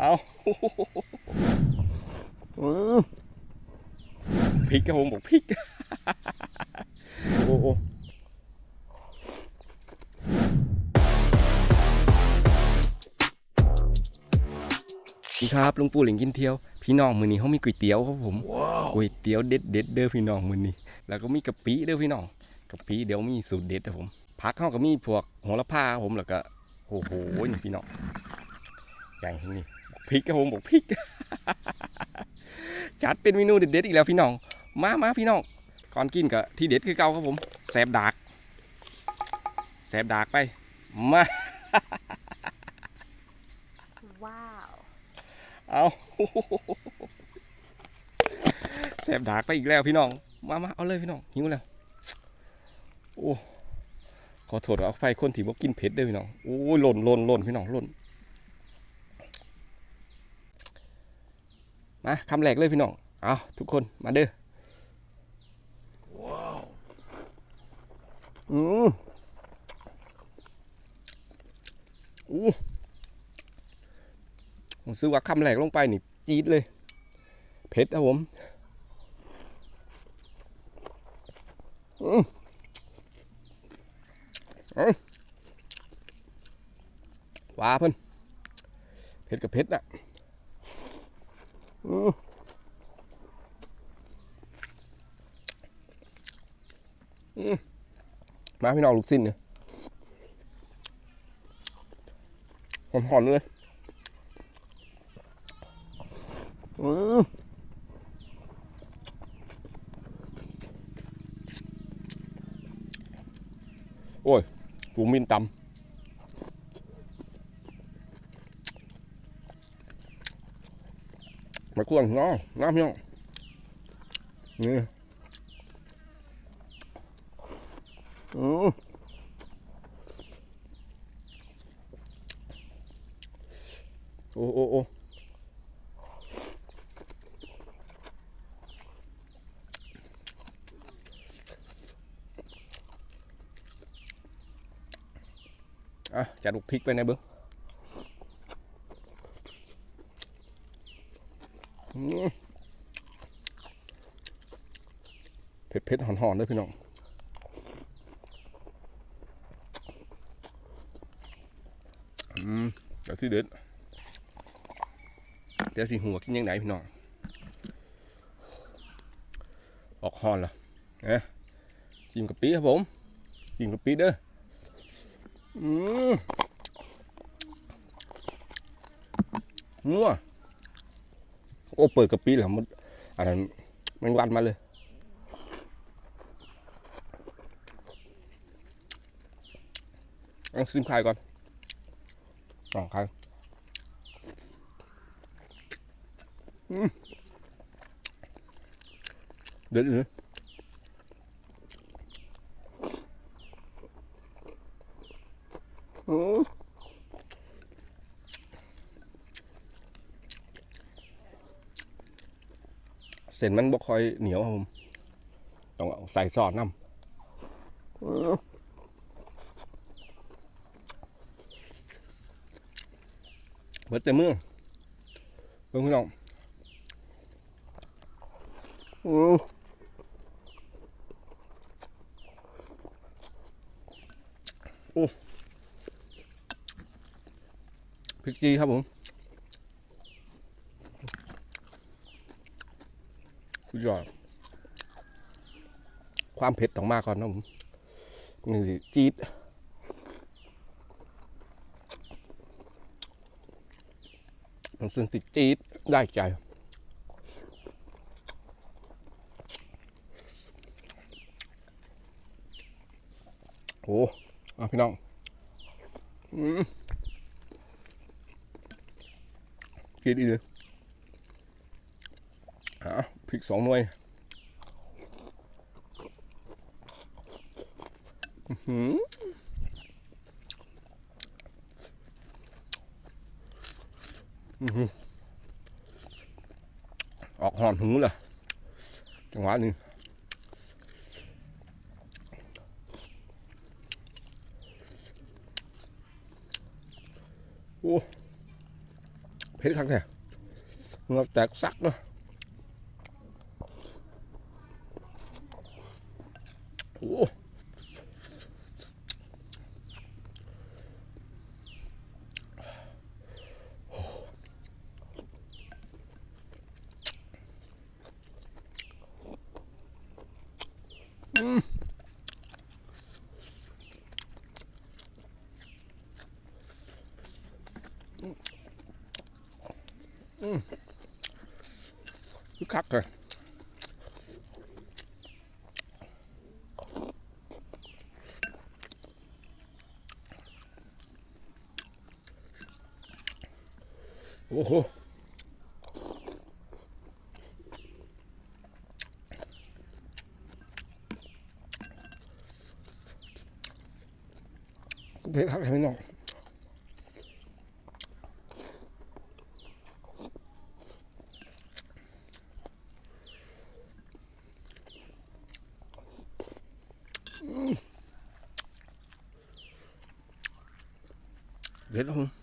เอาอื้อพริกครับผมบอกพริก โอ้โหนี่ครับลุงปู่หลิงกินเที่ยว พี่น้องมือนี้เขามีก๋วยเตี๋ยวครับผมก๋วยเตี๋ยวเด็ดเด็ดๆเด้อพี่น้องมือนี้ แล้วก็มีกะปิเด้อพี่น้องกะปิเดี๋ยวมีสูตรเด็ดครับผมผักเขาก็มีพวกโหระพาครับผมแล้วก็โอ้โหนี่พี่น้องใหญ่นี่บอก พริกครับผมบอกพริก จัดเป็นเมนูเด็ดๆอีกแล้วพี่น้อง มามาพี่น้องก่อนกินก็ที่เด็ดคือเก่าครับผมแซบดากแซบดากไป มา ว้าว เอาแซบดากไปอีกแล้วพี่น้อง มามาเอาเลยพี่น้องหิวแล้วโอ้ขอโทษเอาไปคนที่บ่กินเผ็ดเด้อพี่น้องโอ้ยหล่นหล่นหล่นพี่น้องหล่น มาคำแรกเลยพี่น้อง เอาทุกคนมาเด้ออืมอู้ผมซื้อว่าคำแรกลงไปนี่จี๊ดเลย เผ็ดนะผมอืมเอว้าเพิ่นเผ็ดกับเผ็ดอะ มาพี่น้องลูกสิ้นเนี่ยหอมๆเลยอืมโอ้ยฟูมินตำ มาควงน้องน้ำพี่น้องนี่อืมโอ้โอ้โอ้อะจัดลูกพริกไปในเบิ้อืม เผ็ดเผ็ดๆหอนๆด้วยพี่น้องอืมเดี๋ยวที่เด็ดเดี๋ยวสิหัวกินยังไงพี่น้อง ออกฮอนละเนี่ยจิ้มกะปิครับผมจิ้มกะปิเด้ออืมนัว โอ้เปิดกระปิแล้วมันอันนั้นมันวันมาเลยเอาซิมไข่ก่อนอ๋อครับอืมเด็ดเลยอืม เส้นมันบ่ค่อยเหนียวครับผมต้องเอาใส่ซอสน้ำเบิดแต่มือเบิ่งพี่น้องอืมโอ้พริกจีครับผมสุด ยอด ความเผ็ดต้องมากก่อนนะผมหนึ่งสิจี๊ดมันซึ่งติดจี๊ดได้ใจโอ้เอพี่น้องอืมกินอีกเลย พริกสองหน่วยอื้อหืออื้อหืออกหอนหูเลยจังหวะนึงโอ้เผ็ดคักแท้เงาแตกซักเนาะ โอ้อืมคึกคักเลย โอ้โหเผ็ดคักเลยพี่น้องเผ็ดครับผม